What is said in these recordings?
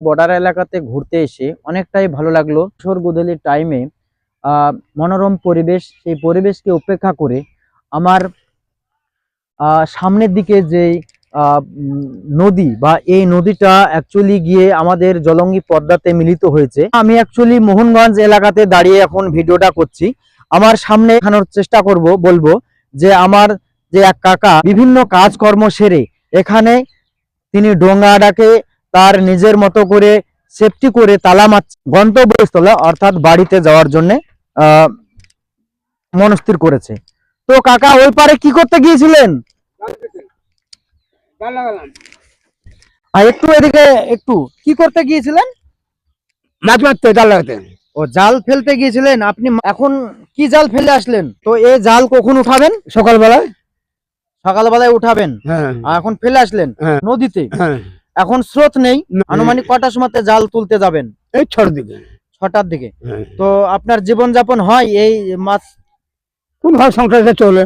Border এলাকাতে ঘুরতে এসে অনেকটাই ভালো লাগল। কিশোর গোধূলির টাইমে মনোরম পরিবেশ, সেই পরিবেশকে উপেক্ষা করে আমার সামনের দিকে যে নদী বা এই নদীটা অ্যাকচুয়ালি গিয়ে আমাদের জলঙ্গি পদ্মাতে মিলিত হয়েছে। আমি অ্যাকচুয়ালি মোহনগঞ্জ এলাকাতে দাঁড়িয়ে এখন ভিডিওটা করছি। আমার সামনে দেখানোর চেষ্টা করব, বলব যে আমার যে এক কাকা, বিভিন্ন কাজকর্ম সেরে এখানে তিনি ডোঙ্গাটাকে তার নিজের মতো করে সেফটি করে তালা মারছে। গন্তব্যস্থলে অর্থাৎ বাড়িতে যাওয়ার জন্য মনস্থির করেছে। তো কাকা ওই পারে কি করতে গিয়েছিলেন? আর একটু এদিকে একটু কি করতে গিয়েছিলেন? মাছ মারতে জাল লাগাতে। ও জাল ফেলতে গিয়েছিলেন? আপনি এখন কি জাল ফেলে আসলেন? তো এই জাল কখন উঠাবেন? সকালবেলায়। সকালবেলায় উঠাবেন। হ্যাঁ। এখন ফেলে আসলেন হ্যাঁ। নদীতে? হ্যাঁ। এখন স্রোত নেই আনুমানিক কটার সময় জাল তুলতে যাবেন? এই ছটার দিকে। ছটার দিকে। হ্যাঁ। তো আপনার জীবন যাপন হয় এই মাছ? কোন ভাবে সংসারটা চলে?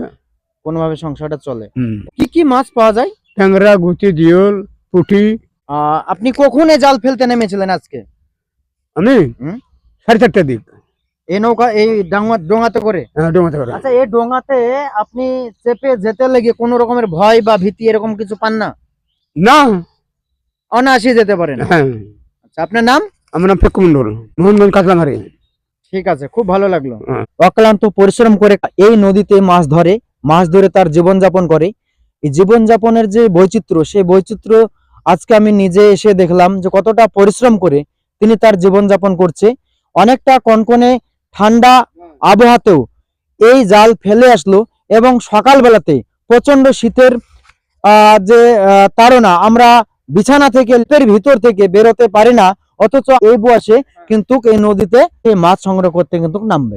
কোনোভাবে সংসারটা চলে? কি কি মাছ পাওয়া যায়? ট্যাংরা গুচি জিওল পুঁটি। আপনি কখন এই জাল ফেলতে নেমেছিলেন আজকে? আমি। সাড়ে চারটার দিক। এই নৌকা এই ডাঙ্গা ডোঙাতে করে? হ্যাঁ ডোমাতে করে। আচ্ছা এই ডোঙাতে আপনি চেপে যেতে লেগে কোনো রকমের ভয় বা ভীতি এরকম কিছু পান না? না। অনায়াসে যেতে পারেন হ্যাঁ। আচ্ছা আপনার নাম? আমার নাম ফেকু মন্ডল মোহনগঞ্জ কাতলামারি ঠিক আছে খুব ভালো লাগল। হ্যাঁ। অক্লান্ত পরিশ্রম করে এই নদীতে মাছ ধরে মাছ ধরে তার জীবন যাপন করে। এই জীবন যাপনের যে বৈচিত্র্য সেই বৈচিত্র্য আজকে আমি নিজে এসে দেখলাম যে কতটা পরিশ্রম করে তিনি তার জীবন যাপন করছে। অনেকটা কনকনে ঠান্ডা আবহাওয়াতেও এই জাল ফেলে আসলো এবং সকালবেলাতে প্রচণ্ড শীতের আহ, যে তাড়না আমরা বিছানা থেকে লেপের ভিতর থেকে বেরোতে পারে না, অথচ এই বয়সে কিন্তু এই নদীতে এই মাছ সংগ্রহ করতে কিন্তু নামবে।